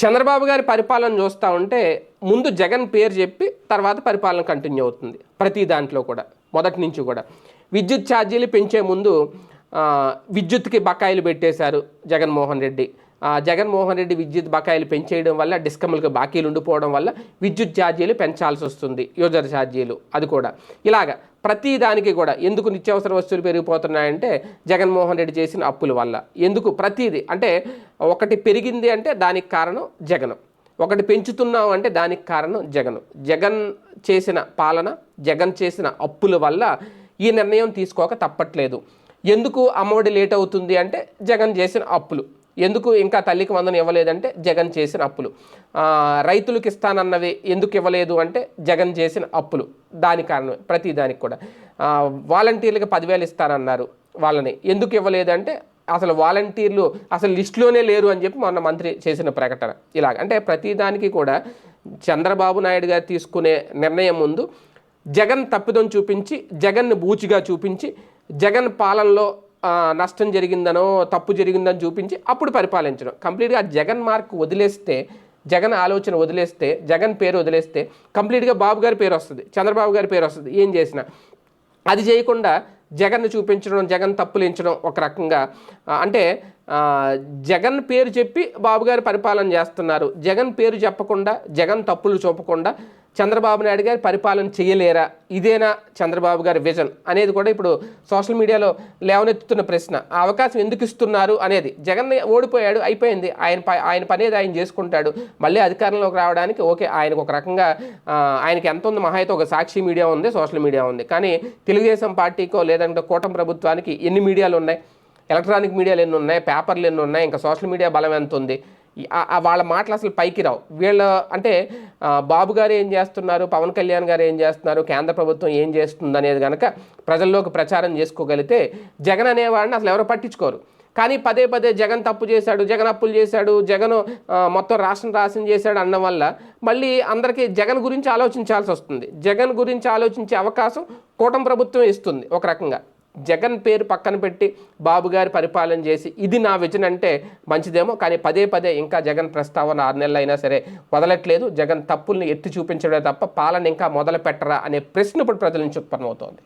చంద్రబాబు గారి పరిపాలన చూస్తూ ఉంటే ముందు జగన్ పేరు చెప్పి తర్వాత పరిపాలన కంటిన్యూ అవుతుంది ప్రతి దాంట్లో కూడా మొదటి నుంచి కూడా. విద్యుత్ ఛార్జీలు పెంచే ముందు విద్యుత్కి బకాయిలు పెట్టేశారు జగన్మోహన్ రెడ్డి. జగన్మోహన్ రెడ్డి విద్యుత్ బకాయిలు పెంచేయడం వల్ల డిస్కమ్లకు బాకీలు ఉండిపోవడం వల్ల విద్యుత్ ఛార్జీలు పెంచాల్సి వస్తుంది యూజర్ ఛార్జీలు అది కూడా. ఇలాగ ప్రతి దానికి కూడా ఎందుకు నిత్యావసర వస్తువులు పెరిగిపోతున్నాయంటే జగన్మోహన్ రెడ్డి చేసిన అప్పుల వల్ల. ఎందుకు ప్రతిదీ? అంటే ఒకటి పెరిగింది అంటే దానికి కారణం జగన్. ఒకటి పెంచుతున్నాం అంటే దానికి కారణం జగన్. జగన్ చేసిన పాలన జగన్ చేసిన అప్పుల వల్ల ఈ నిర్ణయం తీసుకోక తప్పట్లేదు. ఎందుకు అమ్మఒడి లేట్ అవుతుంది అంటే జగన్ చేసిన అప్పులు. ఎందుకు ఇంకా తల్లికి వందనం ఇవ్వలేదంటే జగన్ చేసిన అప్పులు. రైతులకు ఇస్తానన్నవి ఎందుకు ఇవ్వలేదు అంటే జగన్ చేసిన అప్పులు. దాని కారణమే ప్రతి దానికి కూడా. ఆ, వాలంటీర్లకు పదివేలు ఇస్తానన్నారు వాళ్ళని. ఎందుకు ఇవ్వలేదంటే అసలు వాలంటీర్లు అసలు లిస్టులోనే లేరు అని చెప్పి మొన్న మంత్రి చేసిన ప్రకటన. ఇలాగ. అంటే ప్రతిదానికి కూడా చంద్రబాబు నాయుడు గారు తీసుకునే నిర్ణయం ముందు జగన్ తప్పిదం చూపించి జగన్ను బూచిగా చూపించి జగన్ పాలనలో నష్టం జరిగిందనో తప్పు జరిగిందని చూపించి అప్పుడు పరిపాలించడం. కంప్లీట్గా జగన్ మార్క్ వదిలేస్తే జగన్ ఆలోచన వదిలేస్తే జగన్ పేరు వదిలేస్తే కంప్లీట్గా బాబు గారి పేరు వస్తుంది చంద్రబాబు గారి పేరు వస్తుంది. ఏం చేసినా అది చేయకుండా జగన్ను చూపించడం జగన్ తప్పులించడం ఒక రకంగా అంటే జగన్ పేరు చెప్పి బాబు గారు పరిపాలన చేస్తున్నారు. జగన్ పేరు చెప్పకుండా జగన్ తప్పులు చూపకుండా చంద్రబాబు నాయుడు గారి పరిపాలన చేయలేరా? ఇదేనా చంద్రబాబు గారి విజన్? అనేది కూడా ఇప్పుడు సోషల్ మీడియాలో లేవనెత్తుతున్న ప్రశ్న. ఆ అవకాశం ఎందుకు ఇస్తున్నారు అనేది. జగన్ ఓడిపోయాడు అయిపోయింది. ఆయన ప- ఆయన పనేది ఆయన చేసుకుంటాడు. మళ్ళీ అధికారంలోకి రావడానికి ఓకే ఆయనకు ఒక రకంగా ఆయనకి ఎంత ఉంది మహా అయితే ఒక సాక్షి మీడియా ఉంది సోషల్ మీడియా ఉంది. కానీ తెలుగుదేశం పార్టీకో లేదంటే కూటమి ప్రభుత్వానికి ఎన్ని మీడియాలు ఉన్నాయి? ఎలక్ట్రానిక్ మీడియాలు ఎన్ని ఉన్నాయి? పేపర్లు ఎన్ని ఉన్నాయి? ఇంకా సోషల్ మీడియా బలం ఎంత ఉంది? వాళ్ళ మాటలు అసలు పైకి రావు. వీళ్ళ అంటే బాబు గారు ఏం చేస్తున్నారు? పవన్ కళ్యాణ్ గారు ఏం చేస్తున్నారు? కేంద్ర ప్రభుత్వం ఏం చేస్తుంది అనేది కనుక ప్రజల్లోకి ప్రచారం చేసుకోగలిగితే జగన్ అనేవాడిని అసలు ఎవరు పట్టించుకోరు. కానీ పదే పదే జగన్ తప్పు చేశాడు జగన్ అప్పులు చేశాడు జగన్ మొత్తం రాష్ట్రం రాష్ట్రం చేశాడు అన్న వల్ల మళ్ళీ అందరికీ జగన్ గురించి ఆలోచించాల్సి వస్తుంది. జగన్ గురించి ఆలోచించే అవకాశం కూటమి ప్రభుత్వం ఇస్తుంది ఒక రకంగా. జగన్ పేరు పక్కన పెట్టి బాబు గారి పరిపాలన చేసి ఇది నా విజన్ అంటే మంచిదేమో కానీ పదే పదే ఇంకా జగన్ ప్రస్తావన ఆరు నెలలు అయినా సరే వదలట్లేదు. జగన్ తప్పుల్ని ఎత్తి చూపించడమే తప్ప పాలన ఇంకా మొదలు పెట్టరా అనే ప్రశ్న ఇప్పుడు ప్రజల నుంచి ఉత్పన్నమవుతోంది.